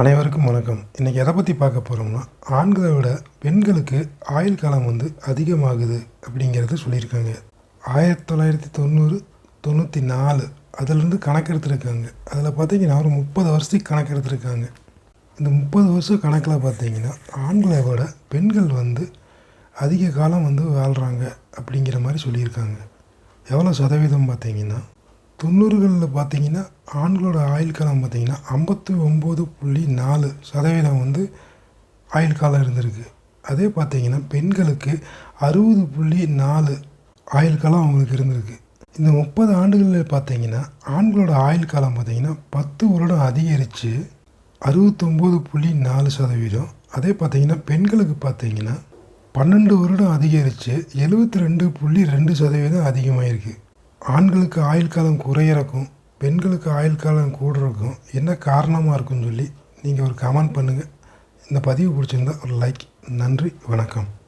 அனைவருக்கும் வணக்கம். இன்றைக்கி எதை பற்றி பார்க்க போகிறோம்னா ஆண்களை விட பெண்களுக்கு ஆயுள் காலம் வந்து அதிகமாகுது அப்படிங்கிறது சொல்லியிருக்காங்க. ஆயிரத்தி தொள்ளாயிரத்தி தொண்ணூறு தொண்ணூற்றி நாலு அதிலேருந்து கணக்கெடுத்துருக்காங்க. அதில் பார்த்தீங்கன்னா ஒரு முப்பது வருஷத்துக்கு கணக்கெடுத்துருக்காங்க. இந்த முப்பது வருஷம் கணக்கில் பார்த்தீங்கன்னா ஆண்களை விட பெண்கள் வந்து அதிக காலம் வந்து வாழ்கிறாங்க அப்படிங்கிற மாதிரி சொல்லியிருக்காங்க. எவ்வளோ சதவீதம் பார்த்தீங்கன்னா தொண்ணூறுகளில் பார்த்தீங்கன்னா ஆண்களோட ஆயுள் காலம் பார்த்தீங்கன்னா ஐம்பத்தி ஒம்பது புள்ளி நாலு சதவீதம் வந்து ஆயுள் காலம் இருந்திருக்கு. அதே பார்த்தீங்கன்னா பெண்களுக்கு அறுபது புள்ளி நாலு ஆயுள் காலம் அவங்களுக்கு இருந்திருக்கு. இந்த முப்பது ஆண்டுகளில் பார்த்தீங்கன்னா ஆண்களோட ஆயுள் காலம் பார்த்தீங்கன்னா பத்து வருடம் அதிகரித்து அறுபத்தொம்போது புள்ளி நாலு சதவீதம். அதே பார்த்தீங்கன்னா பெண்களுக்கு பார்த்தீங்கன்னா பன்னெண்டு வருடம் அதிகரித்து எழுபத்தி ரெண்டு புள்ளி ரெண்டு சதவீதம் அதிகமாகிருக்கு ஆண்களுக்கு ஆயுள் காலம் குறையிறக்கும் பெண்களுக்கு ஆயுள் காலம் கூடுறக்கும் என்ன காரணமாக இருக்குன்னு சொல்லி நீங்கள் ஒரு கமெண்ட் பண்ணுங்கள் இந்த பதிவு பிடிச்சிருந்தா ஒரு லைக் நன்றி வணக்கம்.